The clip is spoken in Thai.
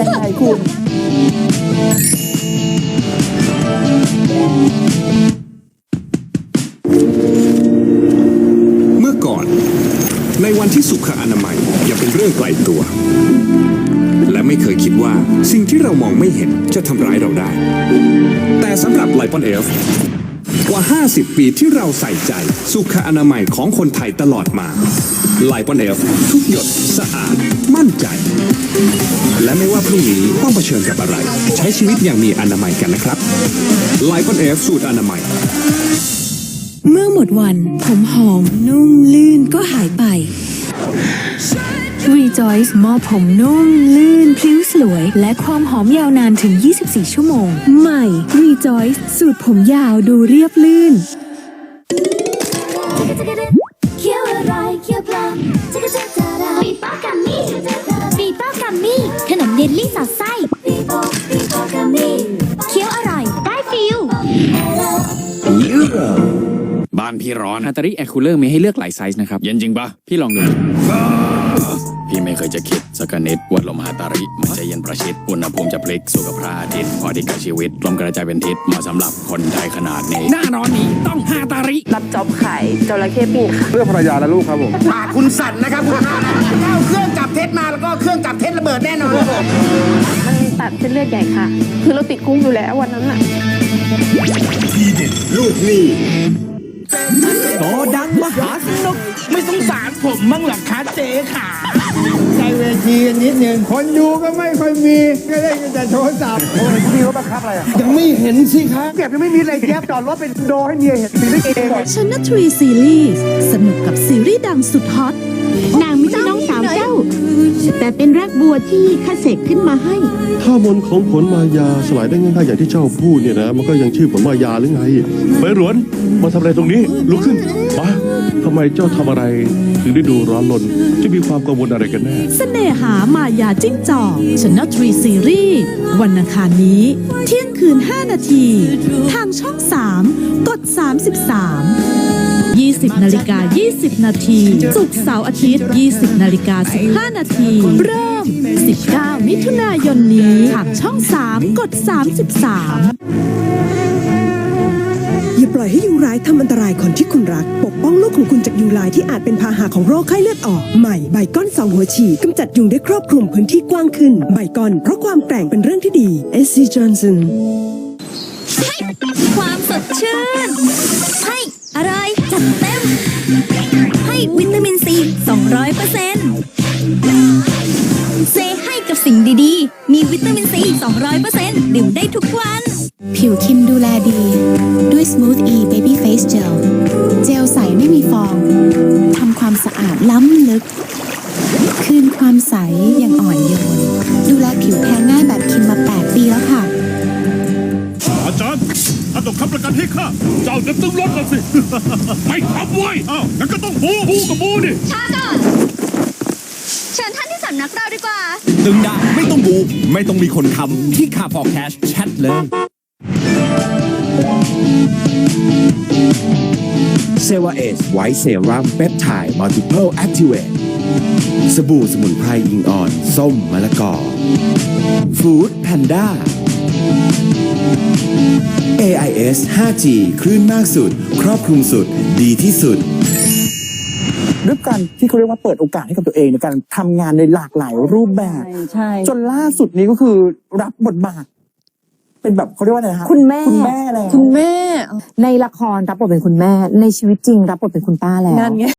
ยังไงคุณเมื่อก่อน ในวันที่สุขอนามัยยังเป็นเรื่องไกลตัว และไม่เคยคิดว่าสิ่งที่เรามองไม่เห็นจะทำร้ายเราได้ แต่สำหรับไลปอนเอฟกว่า 50 ปีที่เราใส่ใจสุขอนามัยของคนไทยตลอดมา ไลปอนเอฟทุกหยดสะอาด มั่นใจ และไม่ว่าพรุ่งนี้ต้องเผชิญกับอะไร ใช้ชีวิตอย่างมีอนามัยกันนะครับไลปอนเอฟสูตรอนามัย เมื่อหมดวัน ผมหอมนุ่มลื่นก็หายไป Rejoice มอบผมนุ่ม ลื่น พลิ้วสลวย และความหอมยาวนานถึง 24 ชั่วโมง ใหม่ Rejoice สูตรผมยาวดูเรียบลื่น เยลลี่สอดไส้ปีโป้ปีโป้กัมมี่เคี้ยวอร่อย ได้ฟิลบ้านพี่ร้อนฮัตตาริแอคคูลเลอร์มีให้เลือกหลายไซส์นะครับ เย็นจริงปะพี่ลองดู พี่ไม่เคยจะคิดสักนิดว่าลมฮาตาริมันจะเย็นประชิดอุณหภูมิจะพลิกสู่กับพระอาทิตย์พอดีกับชีวิตลมกระจายเป็นทิศเหมาะสำหรับคนไทยขนาดนี้ หน้าร้อนนี้ต้องฮาตาริ รับจ็อบขายจระเข้ปิ้งค่ะเพื่อภรรยาและลูกครับผมปากคุณสั่นนะครับคุณถ้าเอาเครื่องจับเท็จมาแล้วก็เครื่องจับเท็จระเบิดแน่นอนครับผมมันตัดเส้นเลือดใหญ่ค่ะ คือเราติดคุกอยู่แล้ววันนั้นอะ โตดังมหาสนุกไม่สงสารผมบ้างหรอคะเจ๊ขาใจเวทีกันนิดหนึ่งคนดูก็ไม่ค่อยมี ก็เล่นกันแต่โทรศัพท์โอ้ยพี่เขาบังคับอะไรอะยังไม่เห็นสิครับเก็บยังไม่มีอะไรแยบจอดรถเป็นโดให้เมียเห็นมีได้เองชนะทรีซีรีส์สนุกกับซีรีส์ดังสุดฮอตนางไม่ใช่น้องสาวเจ้า แต่เป็นรากบัวที่ข้าเสกขึ้นมาให้ ถ้ามนต์ของผลมายาสลายได้ง่ายๆอย่างที่เจ้าพูดเนี่ยนะ มันก็ยังชื่อผลมายาหรือไง ไปหรวน มาทำอะไรตรงนี้ ลุกขึ้นมาทำไมเจ้าทำอะไร ถึงได้ดูร้อนรนจะมีความกังวลอะไรกันแน่ เสน่หามายาจิ้งจอกชนะทรีซีรีส์วันอังคารนี้ เที่ยงคืน 5 นาที ทางช่อง 3 กด 33 20นาฬิกา20 นาทีศุกร์เสาร์อาทิตย์ 20นาฬิกา15 นาที เริ่ม 19 มิถุนายนนี้ทางช่อง 3 กด 33อย่าปล่อยให้ยุงร้ายทำอันตรายคนที่คุณรัก ปกป้องลูกของคุณจากยุงลายที่อาจเป็นพาหะของโรคไข้เลือดออก ใหม่ใบก้อนสองหัวฉีดกำจัดยุงได้ครอบคลุมพื้นที่กว้างขึ้น ใบก้อนเพราะความแกร่งเป็นเรื่องที่ดี SC Johnson ความสดชื่นให้ อะไร จัดเต็ม ให้วิตามินซี 200เปอร์เซ็นต์เซให้กับสิ่งดีๆ มีวิตามินซี 200เปอร์เซ็นต์ดื่มได้ทุกวัน ผิวคิมดูแลดี ด้วย Smooth E Baby Face Gel เจลใสไม่มีฟอง ทำความสะอาดล้ำลึก คืนความใสอย่างอ่อนโยน ดูแลผิวแพ้ง่ายแบบคิมมา 8 ปีแล้วค่ะ อาจารย์ ถ้าต้องค้ำประกันให้ข้า เจ้าจะต้องลดละสิ ไม่ค้ำไว้อ้าวงั้นก็ต้องบูบูกับบูดิช้าก่อนเชิญท่านที่สำนักเราดีกว่าดึงได้ไม่ต้องบู ไม่ต้องมีคนทำที่คาพอแคชแชทเลย เซวาเอสไวท์เซรั่มเปปไทด์มัลติเพลแอคทีเวตสบู่สมุนไพรอิงออน ส้มมะละกอฟู้ดแพนด้า AIS 5G คลื่นมากสุด ครอบคลุมสุด ดีที่สุดด้วยการที่เขาเรียกว่าเปิดโอกาสให้กับตัวเองในการทำงานในหลากหลายรูปแบบ ใช่ จนล่าสุดนี้ก็คือรับบทบาท เป็นแบบเขาเรียกว่าอะไรนะฮะคุณแม่ คุณแม่แล้ว คุณแม่ ในละครรับบทเป็นคุณแม่ ในชีวิตจริงรับบทเป็นคุณป้าแล้ว นั่นไง